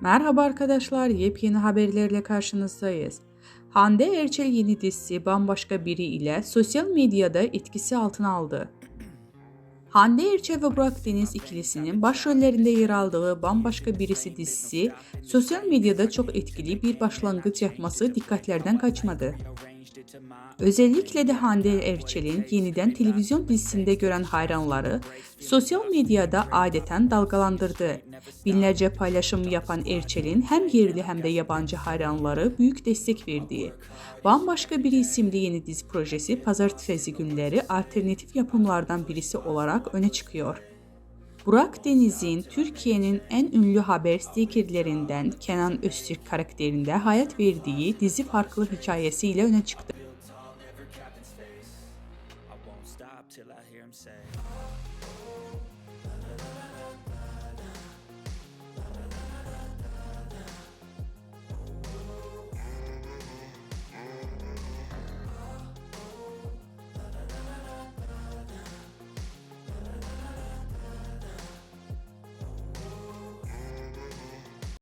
Merhaba arkadaşlar, yepyeni haberlerle karşınızdayız. Hande Erçel yeni dizisi bambaşka biri ile sosyal medyada etkisi altına aldı. Hande Erçel ve Burak Deniz ikilisinin başrollerinde yer aldığı Bambaşka Birisi dizisi sosyal medyada çok etkili bir başlangıç yapması dikkatlerden kaçmadı. Özellikle de Hande Erçel'in yeniden televizyon dizisinde gören hayranları sosyal medyada adeten dalgalandırdı. Binlerce paylaşım yapan Erçel'in hem yerli hem de yabancı hayranları büyük destek verdi. Bambaşka bir isimli yeni dizi projesi pazartesi günleri alternatif yapımlardan birisi olarak öne çıkıyor. Burak Deniz'in Türkiye'nin en ünlü haber spikerlerinden Kenan Öztürk karakterinde hayat verdiği dizi farklı hikayesiyle öne çıktı. stop till I hear him say.